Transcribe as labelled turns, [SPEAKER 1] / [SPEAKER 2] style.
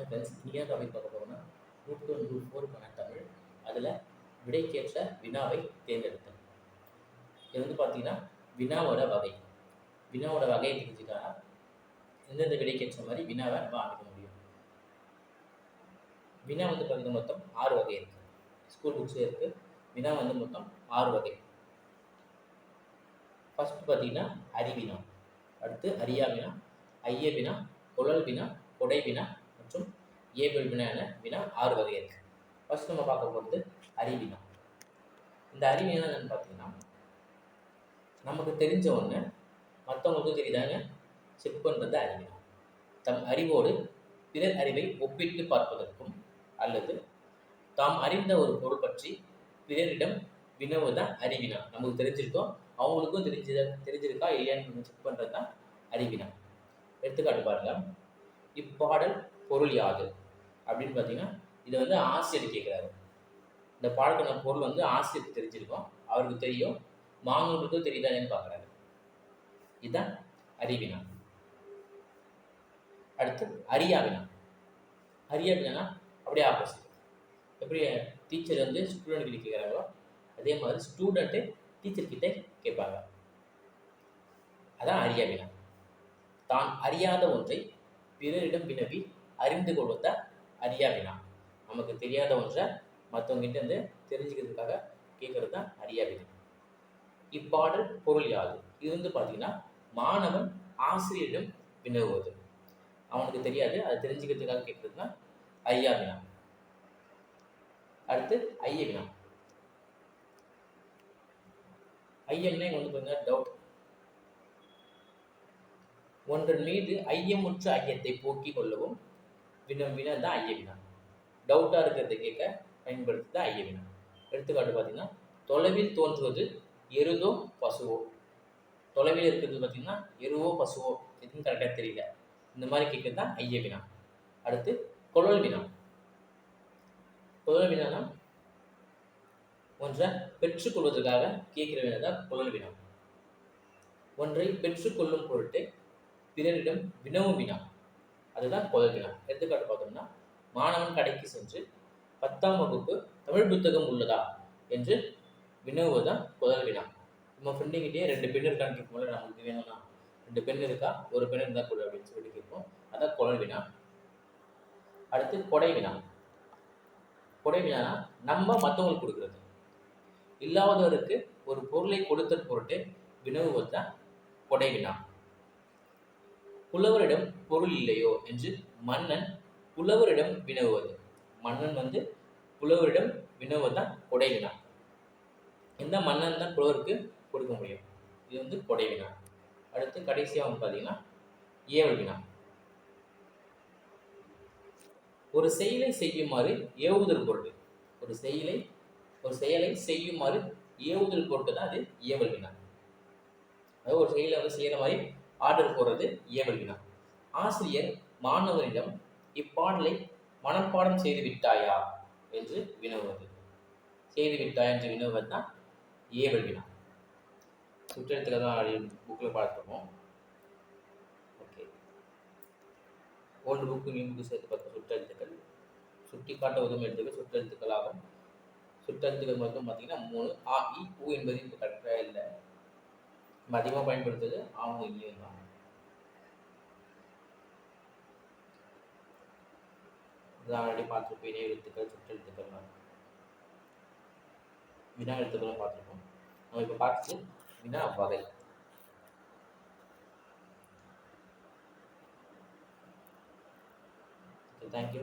[SPEAKER 1] Hi friends இன்றைக்கி என்ன topic பார்க்க போகிறோம்னா குரூப் டூ குரூப் ஃபோருக்கான தமிழ். அதில் விடைக்கேற்ற வினாவை தேர்ந்தெடுத்தல் இது வந்து பார்த்தீங்கன்னா வினாவோட வகை. வினாவோட வகையை தெரிஞ்சுட்டா எந்தெந்த விடைக்கேற்ற மாதிரி வினாவை நம்ம அமைக்க முடியும். வினா வந்து பார்த்தீங்கன்னா மொத்தம் ஆறு வகை இருக்குது ஸ்கூல் புக்ஸே இருக்குது வினா வந்து மொத்தம் ஆறு வகை. ஃபஸ்ட்டு பார்த்தீங்கன்னா அறிவினா. அடுத்து அறியா வினா ஐய வினா குழல் வினா கொடை வினா மற்றும் ஏபிள் வினா என வினா ஆறு வகை இருக்கு. ஃபர்ஸ்ட் நம்ம பார்க்க போகிறது அறிவினா இந்த அறிவினா என்னன்னு பார்த்தீங்கன்னா நமக்கு தெரிஞ்ச ஒன்று மற்றவங்களுக்கும் தெரியுதாங்க? செக் பண்ணுறது அறிவினா தம் அறிவோடு பிறர் அறிவை ஒப்பிட்டு பார்ப்பதற்கும் அல்லது தாம் அறிந்த ஒரு பொருள் பற்றி பிறரிடம் வினவுதான் அறிவினா நமக்கு தெரிஞ்சிருக்கோம் அவங்களுக்கும் தெரிஞ்சத தெரிஞ்சிருக்கா இல்லையான்னு செக் பண்ணுறது தான் அறிவினா எடுத்துக்காட்டு பாருங்க. இப்பாடல் பொருள் யாது? அப்படின்னு பார்த்தீங்கன்னா இதை வந்து ஆசிரியர் கேட்குறாரு இந்த பாடத்தின பொருள் வந்து ஆசிரியருக்கு தெரிஞ்சிருக்கோம் அவருக்கு தெரியும் மாணவர்களுக்கும் தெரியுதானேன்னு பார்க்குறாரு இதுதான் அறிவினா. அடுத்து அரியாவினா அரியாவினா அப்படியே ஆப்போசிட் எப்படி டீச்சர் வந்து ஸ்டூடெண்ட் கேட்குறாங்களோ அதே மாதிரி ஸ்டூடெண்ட்டு டீச்சர் கிட்ட கேட்பாங்க. அதான் அரியாவினா தான் அறியாத ஒன்றை பிறரிடம் வினவி அறிந்து கொள்வத அறியாவினா நமக்கு தெரியாத ஒன்றை மற்றவங்ககிட்ட வந்து தெரிஞ்சுக்கிறதுக்காக கேட்கறது தான் அறியாவினா இப்பாடல் பொருள் யாது? இது வந்து பார்த்தீங்கன்னா மாணவன் ஆசிரியரிடம் வினவுவது. அவனுக்கு தெரியாது அதை தெரிஞ்சுக்கிறதுக்காக கேட்கறது தான் ஐயா வினா. அடுத்து ஐய வினா. ஐயம்னா இங்கே வந்து பார்த்தீங்கன்னா டவுட் ஒன்றன் மீது ஐயமுற்ற ஐயத்தை போக்கிக் கொள்ளவும் வினம் வினா தான் ஐய வினா. டவுட்டாக இருக்கிறத கேட்க பயன்படுத்தி தான் ஐய வினா. எடுத்துக்காட்டு பார்த்தீங்கன்னா தொலைவில் தோன்றுவது எருதோ பசுவோ. தொலைவில் இருக்கிறது பார்த்தீங்கன்னா எருவோ பசுவோ. எதுவும் கரெக்டாக தெரியல. இந்த மாதிரி கேட்கறது தான் ஐய வினா. அடுத்து குழல் வினா. குழல் வினானா ஒன்றை பெற்றுக்கொள்வதற்காக கேட்கிற வினா தான் குழல் வினா. ஒன்றை பெற்றுக்கொள்ளும் பொருட்டு பிறரிடம் வினவும் வினா. அதுதான் குழல் வினா எடுத்துக்காட்டு பார்த்தோம்னா மாணவன் கடைக்கு சென்று பத்தாம் வகுப்பு தமிழ் புத்தகம் உள்ளதா என்று வினவுவதுதான் குதல் வினா நம்ம ஃப்ரெண்டுகிட்டே ரெண்டு பெண் இருக்கான்னு கேட்கும்போது நம்மளுக்கு வேணும்னா ரெண்டு பெண் இருக்கா? ஒரு பெண் இருந்தால் கொடு அப்படின்னு சொல்லிட்டு கேட்போம். அதான் குழல் வினா. அடுத்து கொடை வினா. கொடை வினானா நம்ம மற்றவங்களுக்கு கொடுக்குறது. இல்லாதவருக்கு ஒரு பொருளை கொடுத்த பொருட்டு வினவுவது தான் கொடை வினா. புலவரிடம் பொருள் இல்லையோ என்று மன்னன் புலவரிடம் வினவுவது. மன்னன் வந்து புலவரிடம் வினவுவதுதான் கொடை வினா. எந்த மன்னன் தான் புலவருக்கு கொடுக்க முடியும். இது வந்து கொடை வினா. அடுத்து கடைசியாக வந்து பார்த்தீங்கன்னா ஏவல் வினா. ஒரு செயலை செய்யுமாறு ஏவுதல் பொருட்டு. ஒரு செயலை ஒரு செயலை செய்யுமாறு ஏவுதல் பொருட்டு தான் அது ஏவல் வினா. அதாவது ஒரு செயலை வந்து செய்கிற மாதிரி ஆர்டர் போடுறது ஏவல் வினா ஆசிரியர் மாணவரிடம் இப்பாடலை மனப்பாடம் செய்து விட்டாயா? என்று வினவுவது. செய்து விட்டாயா? என்று வினவுவது தான் ஏவல் வினா சுற்றெழுத்துல தான் புக்கில் பார்த்துருவோம் okay old book new book சேர்த்து பார்த்த சுற்றெழுத்துக்கள். சுட்டி காட்ட உதவும் எழுத்துக்கள் சுற்றெழுத்துக்கள் ஆகும் சுற்றெழுத்துக்கள் மட்டும் பார்த்தீங்கன்னா மூணு ஆ இ பூ என்பது இப்போ கரெக்ட் நம்ம அதிகமாக பயன்படுத்துறது அவங்க இங்கேயும் தான் ஆல்ரெடி பார்த்துருப்போம். இணைய எழுத்துக்கள் சுற்றெழுத்துக்கள்லாம் வினா எழுத்துக்களும் பார்த்துருப்போம். நம்ம இப்போ பார்த்துட்டு வினா வகை. தேங்க்யூ